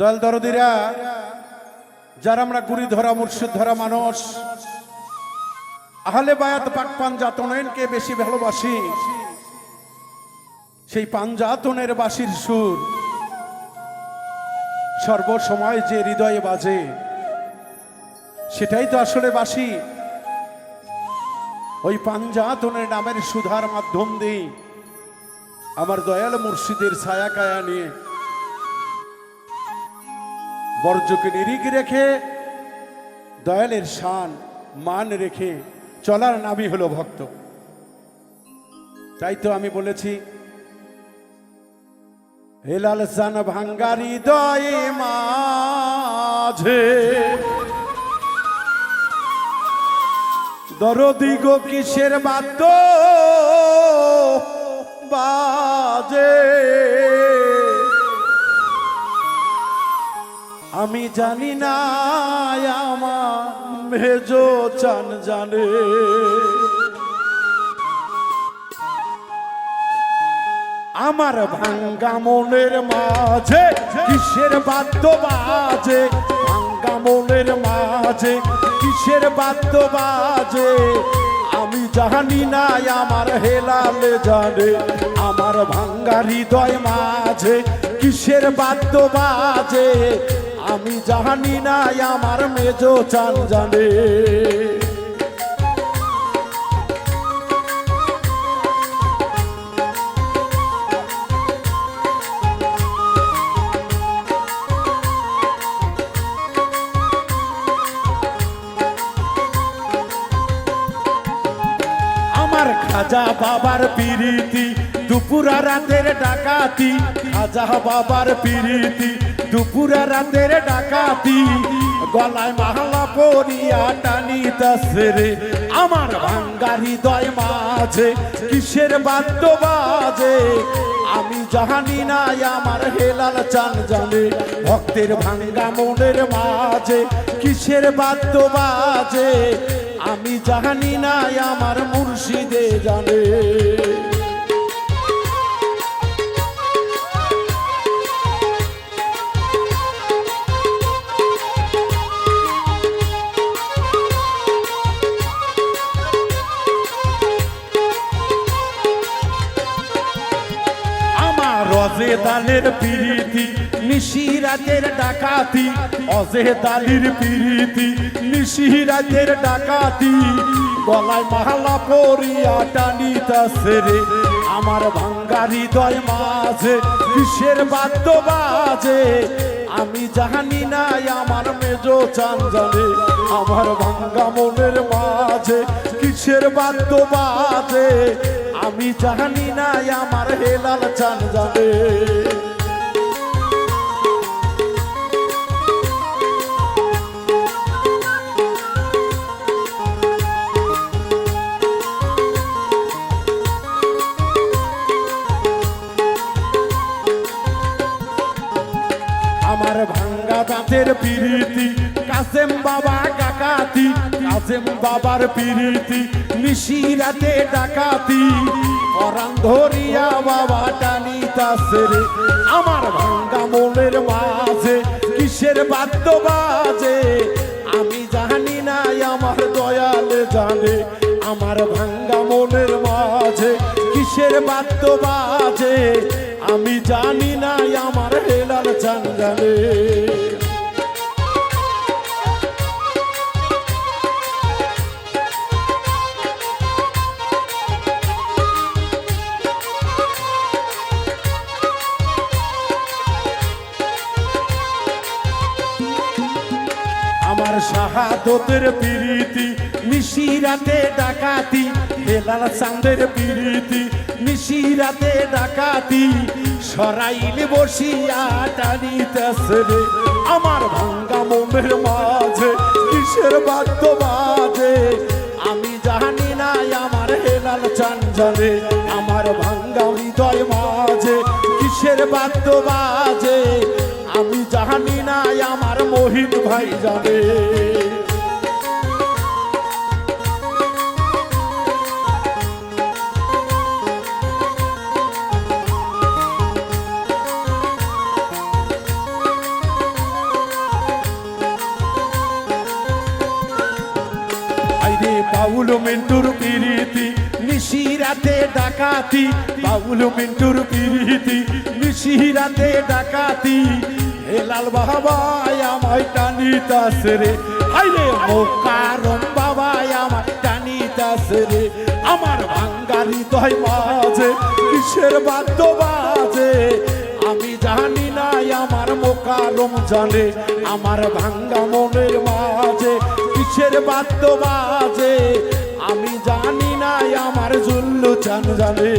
দয়াল দরদিরা, যারা আমরা গুড়ি ধরা, মুর্শিদ ধরা মানুষ, আহলে বায়াত, পাক পাঞ্জাতনয়নকে বেশি ভালোবাসি। সেই পাঞ্জাতনের বাসির সুর সর্বসময় যে হৃদয়ে বাজে, সেটাই তো আসলে বাসি। ওই পাঞ্জাতনের নামের সুধার মাধ্যম দিয়ে আমার দয়াল মুর্শিদের ছায়া কায়া নিয়ে বর্জ্যকে নিরিগ রেখে, দয়ালের শান, মান রেখে চলার নামই হলো ভক্ত। তাই তো আমি বলেছি হেলাল সান ভাঙ্গারি দয়ে মাঝে, দরদি গো কিসের বাদ্য বাজে? আমি জানি না, আমার চান জানে আমার ভাঙ্গা মনের মাঝে, কিসের বাদ্য বাজে? ভাঙ্গা মনের মাঝে, কিসের বাদ্য বাজে? আমি জানি না, আমার হেলালে জানে। আমার ভাঙ্গা হৃদয় মাঝে, কিসের বাদ্য বাজে? আমি জানি না আমার মেজো চান জানে আমার খাজা বাবার পিরিতি, দুপুরা রাতের ডাকাতি। খাজা বাবার পিরিতি দুপুরা রাতের ডাকাতি, গলায় মাহলা পরিয়া টানি রে। আমার ভাঙ্গা হৃদয় মাঝে কিসের বাদ্য বাজে আমি জানি না আমার হেলাল চান জানে ভক্তের ভাঙ্গা মনের মাঝে কিসের বাদ্য বাজে আমি জানি না আমার মুর্শিদে জানে। আমার দালের পিরিতি নিশিরাতের ডাকাতি। অজে দালির পিরিতি নিশিরাতের ডাকাতি। গলায় মালা পরিয়া টানিতাছে রে, আমার ভাঙ্গা হৃদয় মাঝে, কিসের বাদ্য বাজে? আমি জানি না আমার মেজো চান আমার ভাঙ্গা মনের মাঝে, কিসের বাদ্য বাজে? আমি জানি না আমার হেলাল চান জানে। আমার ভাঙ্গা দাঁতের পিরিতি কাসেম বাবা কাকাতি কাসেম বাবার পিরিতি, নিশিরাতে ডাকাতি। পরান ধরিয়া বাবা টানিতাছে রে আমার ভাঙ্গা মনের মাঝে কিসের বাদ্য বাজে আমি জানি না আমার দয়াল জানে। আমার ভাঙ্গা মনের মাঝে কিসের বাদ্য বাজে আমি জানি না আমার হেলাল চান জানে। শাহাদতের পিরিতি, নিশিরাতে ডাকাতি হেলাল চাঁদের পিরিতি, নিশিরাতে ডাকাতি, সরাইলে বসিয়া টানিতেছে রে আমার ভাঙ্গা মনের মাঝে, কিসের বাদ্য বাজে আমি জানি না আমার হেলাল চান জানে আমার ভাঙ্গা হৃদয় মাঝে, কিসের বাদ্য বাজে আমি জানি না আমার মোহিত ভাই জানে বাউল মিন্টুর পিরিতি নিশি রাতে ডাকাতি। বাউল মিন্টুর পিরিতি নিশি রাতে ডাকাতি। হে লাল বাবাই আমায় টানিতাছে রে। হাইরে মোকারম বাবাই আমায় টানিতাছে রে। আমার ভাঙ্গারি দয় মাঝে, কিসের বাদ্য বাজে? আমি জানি নাই আমার মোকারম জানে, আমার ভাঙ্গা মনের মাঝে কিসের বাদ্য বাজে? আমি জানি নাই আমার জুল্লু চান জানে।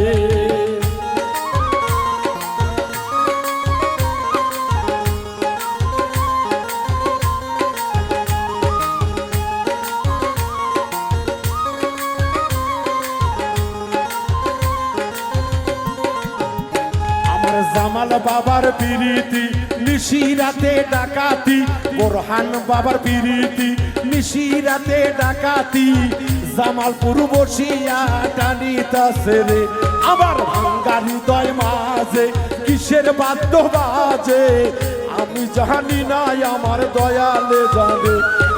জামাল বাবার পিরিতি নিশিরাতে ডাকাতি বোরহান বাবার পিরিতি নিশিরাতে ডাকাতি, জামালপুর বসিয়া টানিতাছে রে। আবার ভাঙ্গা হৃদয় মাঝে কিসের বাদ্য বাজে? আমি জানি নাই আমার দয়ালে জানে।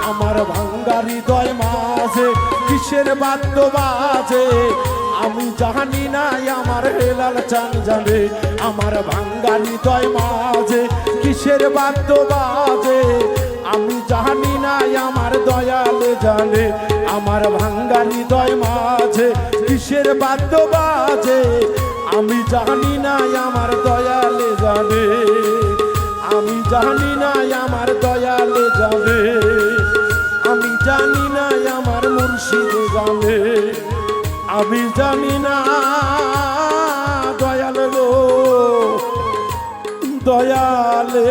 আমার ভাঙ্গা হৃদয় মাঝে কিসের বাদ্য বাজে? আমি জানি না আমার হেলাল চান জানে, আমার ভাঙ্গা হৃদয় মাঝে, কিসের বাদ্য বাজে? আমি জানি না আমার দয়ালে জানে, আমার ভাঙ্গা হৃদয় মাঝে, কিসের বাদ্য বাজে? আমি জানি নাই আমার দয়ালে জানে, আমি জানি না আমার দয়ালে জানে, আমি জানি নাই আমার মুর্শিদে জানে। আমি জানি না দয়াল গো দয়ালে